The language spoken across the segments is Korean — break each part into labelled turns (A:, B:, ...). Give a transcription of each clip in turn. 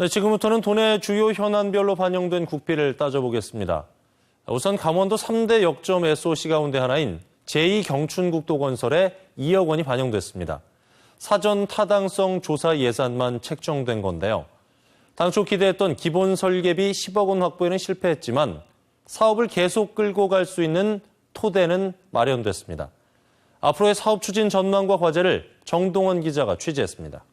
A: 네, 지금부터는 도내 주요 현안별로 반영된 국비를 따져보겠습니다. 우선 강원도 3대 역점 SOC 가운데 하나인 제2경춘국도 건설에 2억 원이 반영됐습니다. 사전 타당성 조사 예산만 책정된 건데요. 당초 기대했던 기본 설계비 10억 원 확보에는 실패했지만 사업을 계속 끌고 갈 수 있는 토대는 마련됐습니다. 앞으로의 사업 추진 전망과 과제를 정동원 기자가 취재했습니다.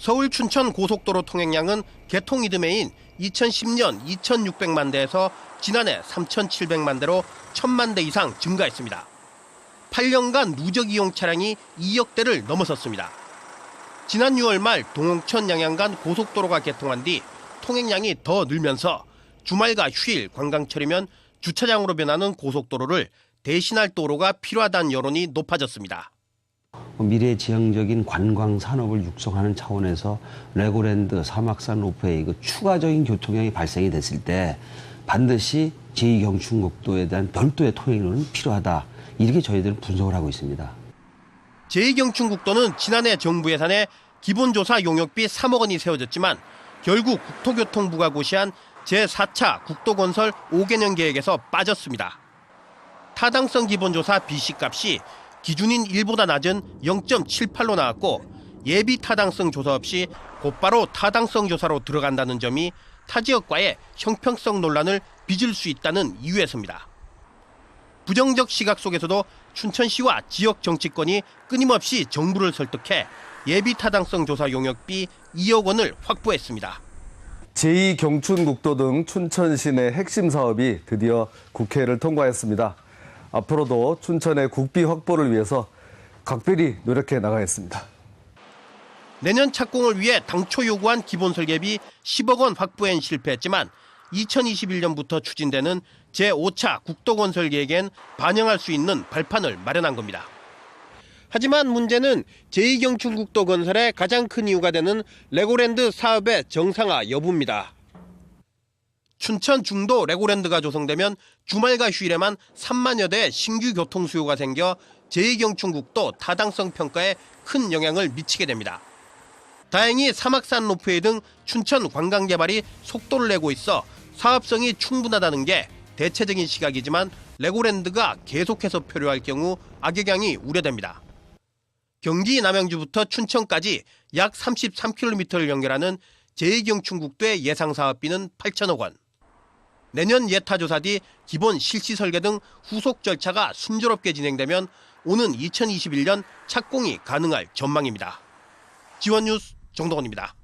B: 서울 춘천 고속도로 통행량은 개통 이듬해인 2010년 2,600만 대에서 지난해 3,700만 대로 1,000만 대 이상 증가했습니다. 8년간 누적 이용 차량이 2억 대를 넘어섰습니다. 지난 6월 말 동홍천 양양간 고속도로가 개통한 뒤 통행량이 더 늘면서 주말과 휴일 관광철이면 주차장으로 변하는 고속도로를 대신할 도로가 필요하다는 여론이 높아졌습니다.
C: 미래지향적인 관광 산업을 육성하는 차원에서 레고랜드, 사막산 로프웨이 그 추가적인 교통량이 발생이 됐을 때 반드시 제2경춘국도에 대한 별도의 통행료는 필요하다. 이렇게 저희들은 분석을 하고 있습니다.
B: 제2경춘국도는 지난해 정부 예산에 기본조사 용역비 3억 원이 세워졌지만 결국 국토교통부가 고시한 제4차 국도건설 5개년 계획에서 빠졌습니다. 타당성 기본조사 BC값이 기준인 1보다 낮은 0.78로 나왔고 예비 타당성 조사 없이 곧바로 타당성 조사로 들어간다는 점이 타 지역과의 형평성 논란을 빚을 수 있다는 이유에서입니다. 부정적 시각 속에서도 춘천시와 지역 정치권이 끊임없이 정부를 설득해 예비 타당성 조사 용역비 2억 원을 확보했습니다.
D: 제2경춘국도 등 춘천 시 내 핵심 사업이 드디어 국회를 통과했습니다. 앞으로도 춘천의 국비 확보를 위해서 각별히 노력해 나가겠습니다.
B: 내년 착공을 위해 당초 요구한 기본 설계비 10억 원 확보엔 실패했지만 2021년부터 추진되는 제5차 국도건 설 계획엔 반영할 수 있는 발판을 마련한 겁니다. 하지만 문제는 제2경춘국도 건설의 가장 큰 이유가 되는 레고랜드 사업의 정상화 여부입니다. 춘천 중도 레고랜드가 조성되면 주말과 휴일에만 3만여 대의 신규 교통 수요가 생겨 제2경춘국도 타당성 평가에 큰 영향을 미치게 됩니다. 다행히 사막산 로프웨이 등 춘천 관광 개발이 속도를 내고 있어 사업성이 충분하다는 게 대체적인 시각이지만 레고랜드가 계속해서 표류할 경우 악영향이 우려됩니다. 경기 남양주부터 춘천까지 약 33km를 연결하는 제2경춘국도의 예상 사업비는 8천억 원. 내년 예타 조사 뒤 기본 실시 설계 등 후속 절차가 순조롭게 진행되면 오는 2021년 착공이 가능할 전망입니다. 지원 뉴스 정동원입니다.